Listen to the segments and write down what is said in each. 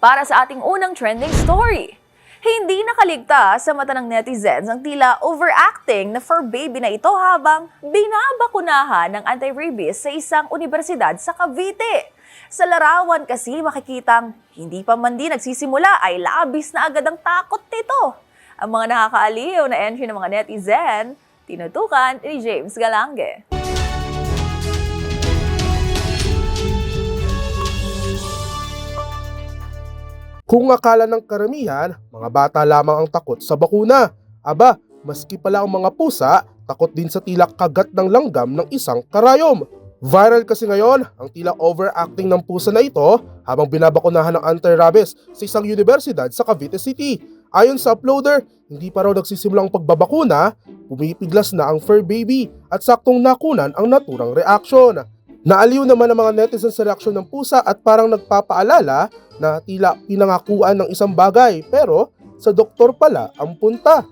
Para sa ating unang trending story. Hindi nakaligtas sa mata ng netizens ang tila overacting na fur baby na ito habang binabakunahan ng anti-rabies sa isang universidad sa Cavite. Sa larawan kasi makikitang hindi pa man din nagsisimula ay labis na agad ang takot nito. Ang mga nakakaaliw na entry ng mga netizen, tinutukan ni James Galange. Kung akala ng karamihan, mga bata lamang ang takot sa bakuna. Aba, maski pala ang mga pusa, takot din sa tila kagat ng langgam ng isang karayom. Viral kasi ngayon ang tila overacting ng pusa na ito habang binabakunahan ng anti-rabies sa isang universidad sa Cavite City. Ayon sa uploader, hindi pa raw nagsisimulang pagbabakuna, pumipiglas na ang fur baby at saktong nakunan ang naturang reaksyon. Naaliw naman ang mga netizens sa reaksyon ng pusa at parang nagpapaalala na tila pinangakuan ng isang bagay pero sa doktor pala ang punta.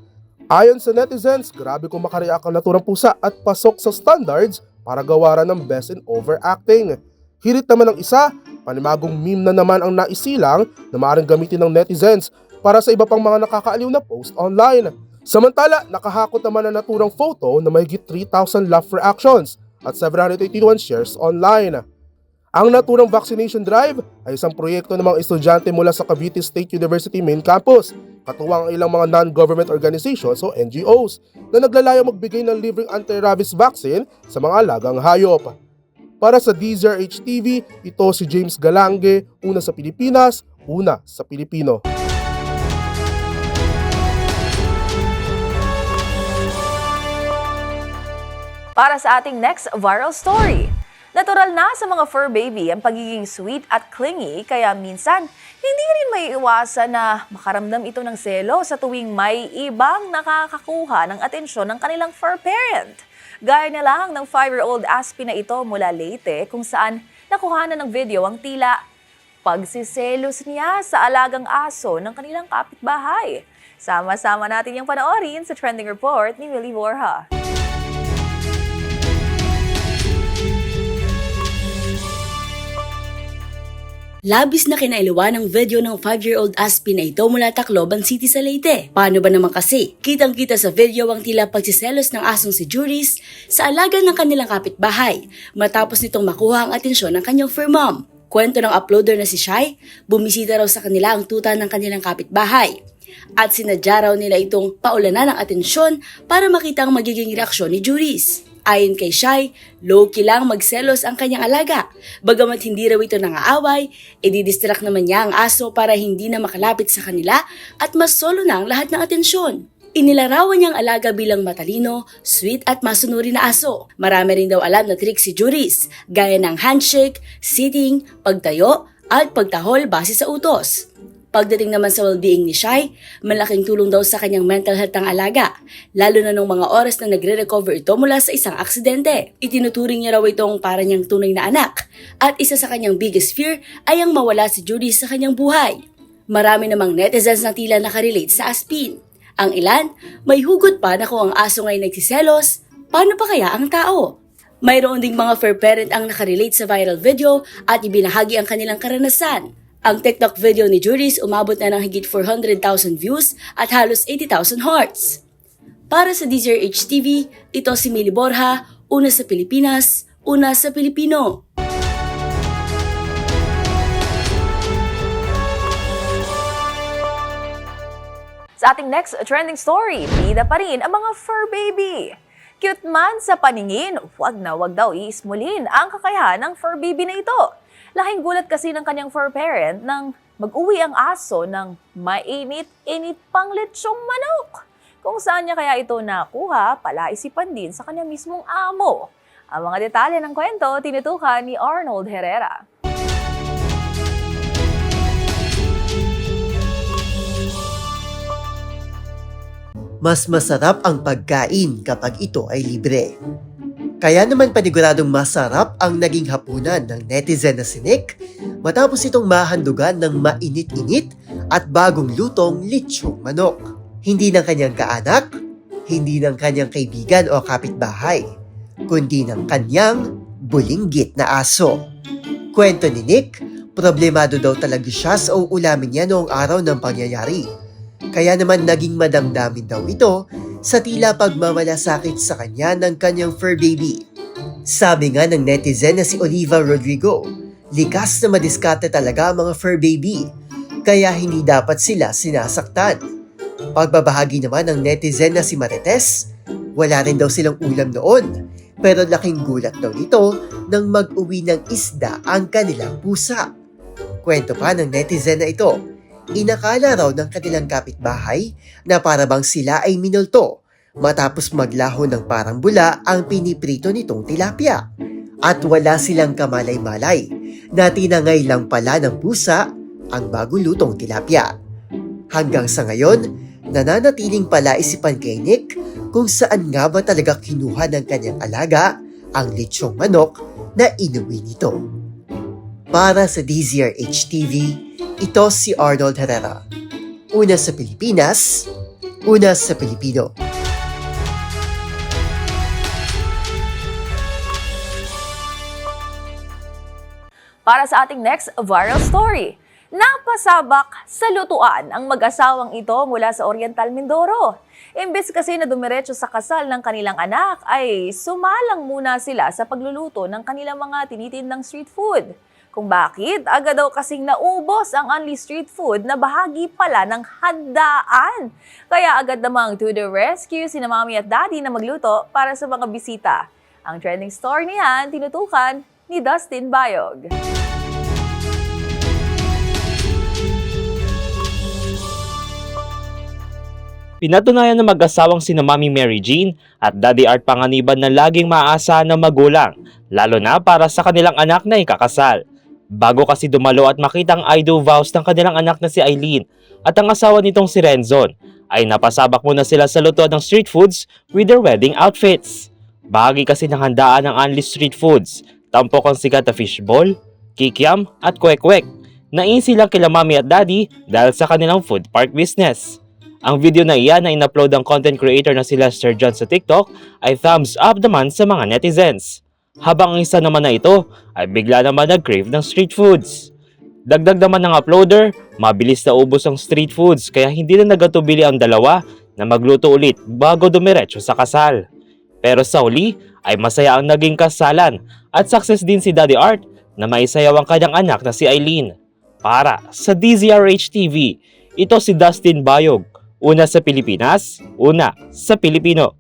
Ayon sa netizens, grabe kung makareact ang naturang pusa at pasok sa standards para gawaran ng best in overacting. Hirit naman ng isa, panimagong meme na naman ang naisilang na maaaring gamitin ng netizens para sa iba pang mga nakakaaliw na post online. Samantala, nakahakot naman ang naturang photo na mahigit 3,000 laugh reactions at 781 shares online. Ang naturang vaccination drive ay isang proyekto ng mga estudyante mula sa Cavite State University main campus, katuwang ang ilang mga non-government organizations o NGOs na naglalayong magbigay ng libreng anti-rabies vaccine sa mga alagang hayop. Para sa DZRH TV, ito si James Galange, una sa Pilipinas, una sa Pilipino. Para sa ating next viral story. Natural na sa mga fur baby ang pagiging sweet at clingy kaya minsan hindi rin may iwasan na makaramdam ito ng selo sa tuwing may ibang nakakakuha ng atensyon ng kanilang fur parent. Gaya na lang ng 5-year-old Aspi na ito mula Leyte kung saan nakuha na ng video ang tila pagsiselos niya sa alagang aso ng kanilang kapitbahay. Sama-sama natin yung panoorin sa trending report ni Willie Borja. Labis na kinailuwa ng video ng 5-year-old Aspi na ito mula Tacloban City sa Leyte. Paano ba naman kasi? Kitang-kita sa video ang tila pagsiselos ng asong si Juris sa alaga ng kanilang kapitbahay matapos nitong makuha ang atensyon ng kanyang fur mom. Kwento ng uploader na si Shai, bumisita raw sa kanila ang tuta ng kanilang kapitbahay. At sinadya raw nila itong paulanan ng atensyon para makita ang magiging reaksyon ni Juris. Ayon kay Shai, low-key lang magselos ang kanyang alaga. Bagamat hindi raw ito nangaaway, ididistract naman niya ang aso para hindi na makalapit sa kanila at mas solo na ang lahat ng atensyon. Inilarawan niyang alaga bilang matalino, sweet at masunuri na aso. Marami rin daw alam na trick si Juris, gaya ng handshake, sitting, pagtayo, at pagtahol base sa utos. Pagdating naman sa well-being ni Shai, malaking tulong daw sa kanyang mental health ang alaga, lalo na nung mga oras na nagre-recover ito mula sa isang aksidente. Itinuturing niya raw itong para niyang tunay na anak, at isa sa kanyang biggest fear ay ang mawala si Judy sa kanyang buhay. Marami namang netizens na tila nakarelate sa Aspin. Ang ilan, may hugot pa na kung ang aso ngay nagsiselos, paano pa kaya ang tao? Mayroon ding mga fur parent ang nakarelate sa viral video at ibinahagi ang kanilang karanasan. Ang TikTok video ni Juris umabot na ng higit 400,000 views at halos 80,000 hearts. Para sa DZRH TV, ito si Mili Borja, una sa Pilipinas, una sa Pilipino. Sa ating next trending story, bida pa rin ang mga fur baby. Cute man sa paningin, wag na wag daw iismulin ang kakayahan ng fur baby na ito. Laking gulat kasi ng kanyang fur parent nang mag-uwi ang aso ng mainit-init pang letsyong manok. Kung saan niya kaya ito nakuha, palaisipan din sa kanyang mismong amo. Ang mga detalye ng kwento tinutukan ni Arnold Herrera. mas masarap ang pagkain kapag ito ay libre. Kaya naman paniguradong masarap ang naging hapunan ng netizen na si Nick matapos itong mahandugan ng mainit-init at bagong lutong litsong manok. Hindi ng kanyang kaanak, hindi ng kanyang kaibigan o kapitbahay, kundi ng kanyang bulinggit na aso. Kwento ni Nick, problemado daw talaga siya sa uulamin niya noong araw ng pangyayari. Kaya naman naging madamdamin daw ito sa tila pagmamalasakit sa kanya ng kanyang fur baby. Sabi nga ng netizen na si Oliva Rodrigo, likas na madiskarte talaga ang mga fur baby, kaya hindi dapat sila sinasaktan. Pagbabahagi naman ng netizen na si Marites, wala rin daw silang ulam noon, pero laking gulat daw nito nang mag-uwi ng isda ang kanilang pusa. Kwento pa ng netizen na ito, Inakala raw ng kanilang kapitbahay na para bang sila ay minulto matapos maglaho ng parang bula ang piniprito nitong tilapia. At wala silang kamalay-malay na tinangay lang pala ng pusa ang bago lutong tilapia. Hanggang sa ngayon, nananatiling pala isipan kay Nick kung saan nga ba talaga kinuha ng kanyang alaga ang lechong manok na inuwi nito. Para sa DZRH TV, ito si Arnold Herrera. Una sa Pilipinas, una sa Pilipino. Para sa ating next viral story, napasabak sa lutuan ang mag-asawang ito mula sa Oriental Mindoro. Imbes kasi na dumiretso sa kasal ng kanilang anak, ay sumalang muna sila sa pagluluto ng kanilang mga tinitindang street food. Kung bakit, agad daw kasing naubos ang only street food na bahagi pala ng handaan. Kaya agad namang to the rescue si mami at daddy na magluto para sa mga bisita. Ang trending story niyan, tinutukan ni Dustin Bayog. Pinatunayan ng mag-asawang sina Mami Mary Jean at Daddy Art Panganiban na laging maaasahan ng magulang, lalo na para sa kanilang anak na ikakasal. Bago kasi dumalo at makita ang I do vows ng kanilang anak na si Eileen at ang asawa nitong si Renzon, ay napasabak muna sila sa lutuan ng street foods with their wedding outfits. Bahagi kasi ng handaan ng Anli Street Foods, tampok ang sikat na fishball, kikiam at kwek-kwek. Nain silang kila mami at daddy dahil sa kanilang food park business. Ang video na iyan na in-upload ng content creator na si Lester John sa TikTok ay thumbs up naman sa mga netizens. Habang ang isa naman na ito ay bigla naman nag-crave ng street foods. Dagdag naman ng uploader, mabilis na ubos ang street foods kaya hindi na nagatubili ang dalawa na magluto ulit bago dumiretso sa kasal. Pero sa huli ay masaya ang naging kasalan at success din si Daddy Art na maisayaw ang kanyang anak na si Eileen. Para sa DZRH TV, ito si Dustin Bayog. Una sa Pilipinas, una sa Pilipino.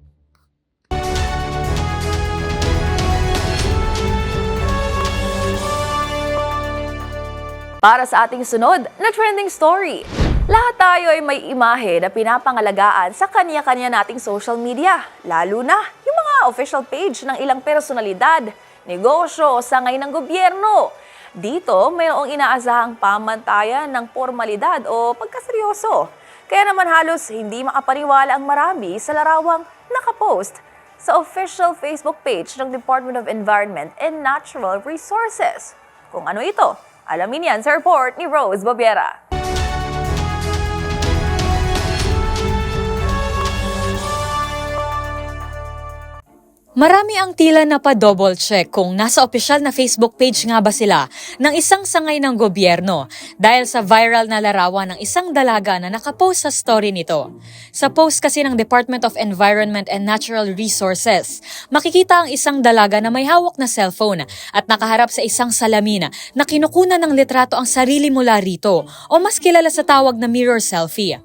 Para sa ating sunod na trending story, lahat tayo ay may imahe na pinapangalagaan sa kanya-kanya nating social media, lalo na yung mga official page ng ilang personalidad, negosyo o sangay ng gobyerno. Dito, mayroong inaasahang pamantayan ng formalidad o pagkaseryoso. Kaya naman halos hindi makapaniwala ang marami sa larawang nakapost sa official Facebook page ng Department of Environment and Natural Resources. Kung ano ito, alamin yan sa report ni Rose Babiera. Marami ang tila na pa-double check kung nasa opisyal na Facebook page nga ba sila ng isang sangay ng gobyerno dahil sa viral na larawan ng isang dalaga na nakapost sa story nito. Sa post kasi ng Department of Environment and Natural Resources, makikita ang isang dalaga na may hawak na cellphone at nakaharap sa isang salamin na kinukunan ng litrato ang sarili mula rito o mas kilala sa tawag na mirror selfie.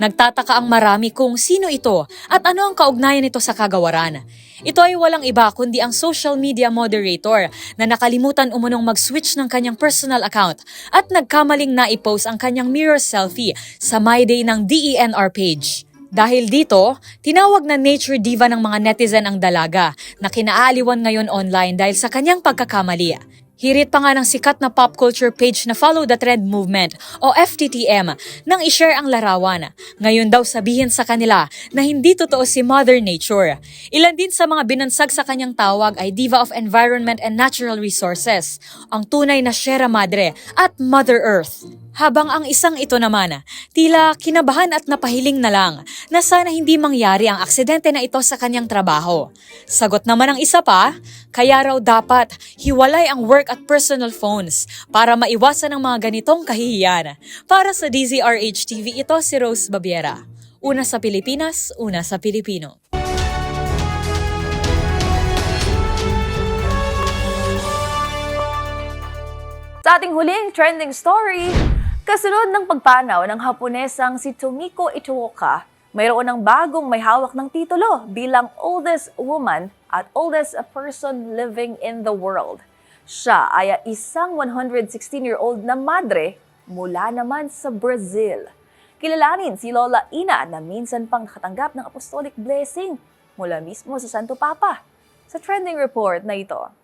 Nagtataka ang marami kung sino ito at ano ang kaugnayan nito sa kagawaran. Ito ay walang iba kundi ang social media moderator na nakalimutan umunong mag-switch ng kanyang personal account at nagkamaling na-post ang kanyang mirror selfie sa My Day ng DENR page. Dahil dito, tinawag na nature diva ng mga netizen ang dalaga na kinaaliwan ngayon online dahil sa kanyang pagkakamali. Hirit pa nga ng sikat na pop culture page na Follow the Trend Movement o FTTM nang ishare ang larawan. Ngayon daw sabihin sa kanila na hindi totoo si Mother Nature. Ilan din sa mga binansag sa kanyang tawag ay Diva of Environment and Natural Resources, ang tunay na Sierra Madre at Mother Earth. Habang ang isang ito naman, tila kinabahan at napahiling na lang na sana hindi mangyari ang aksidente na ito sa kanyang trabaho. Sagot naman ang isa pa, kaya raw dapat hiwalay ang work at personal phones para maiwasan ang mga ganitong kahihiyan. Para sa DZRH TV, ito si Rose Babiera. Una sa Pilipinas, una sa Pilipino. Sa ating huling trending story, kasunod ng pagpanaw ng Haponesang si Tomiko Ichioka, mayroon ng bagong may hawak ng titulo bilang oldest woman at oldest person living in the world. Siya ay isang 116-year-old na madre mula naman sa Brazil. Kilalanin si Lola Ina na minsan pang nakatanggap ng apostolic blessing mula mismo sa Santo Papa. Sa trending report na ito,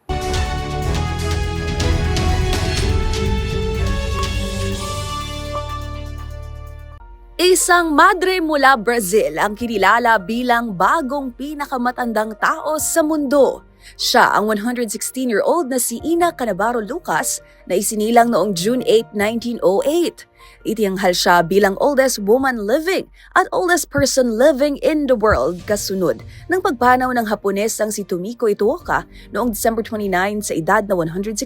Isang madre mula Brazil ang kinilala bilang bagong pinakamatandang tao sa mundo. Siya ang 116-year-old na si Ina Canavaro Lucas na isinilang noong June 8, 1908. Itiyanghal siya bilang oldest woman living at oldest person living in the world kasunod ng pagpanaw ng Hapones ang si Tomiko Ituoka noong December 29 sa edad na 116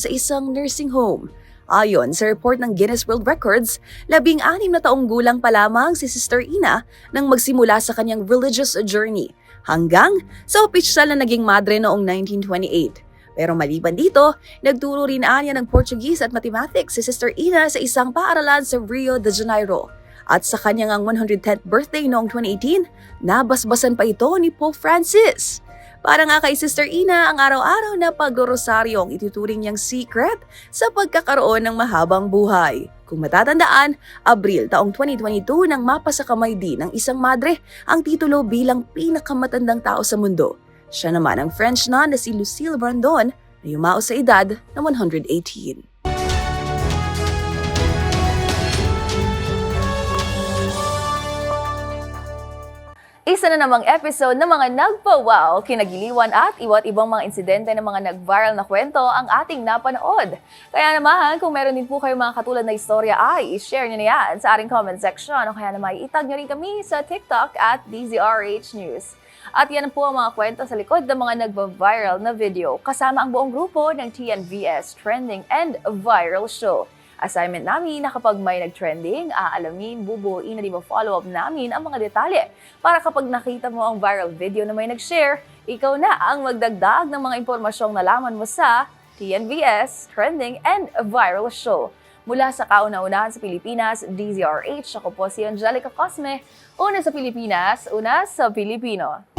sa isang nursing home. Ayon sa report ng Guinness World Records, labing-anim na taong gulang pa lamang si Sister Ina nang magsimula sa kanyang religious journey hanggang sa opisyal na naging madre noong 1928. Pero maliban dito, nagturo rin anya ng Portuguese at mathematics si Sister Ina sa isang paaralan sa Rio de Janeiro. At sa kanyang ang 110th birthday noong 2018, nabasbasan pa ito ni Pope Francis. Para nga kay Sister Ina, ang araw-araw na pagrorosaryo ang ituturing niyang secret sa pagkakaroon ng mahabang buhay. Kung matatandaan, Abril taong 2022 nang mapasa kamay din ng isang madre ang titulo bilang pinakamatandang tao sa mundo. Siya naman ang French nun na si Lucille Brandon na yumao sa edad na 118. Isa na namang episode ng mga nagpa-wow, kinagiliwan at iwa't ibang mga insidente ng mga nag-viral na kwento ang ating napanood. Kaya naman, kung meron din po kayo mga katulad na istorya ay i-share nyo na yan sa ating comment section o kaya naman itag nyo rin kami sa TikTok at DZRH News. At yan po ang mga kwento sa likod ng mga nagba-viral na video kasama ang buong grupo ng TNVS Trending and Viral Show. Assignment namin na kapag may nag-trending, aalamin, bubuuin na di ba follow-up namin ang mga detalye para kapag nakita mo ang viral video na may nag-share, ikaw na ang magdagdag ng mga impormasyong nalaman mo sa TNVS Trending and Viral Show. Mula sa kauna-unahan sa Pilipinas, DZRH, ako po si Angelica Cosme, una sa Pilipinas, una sa Pilipino.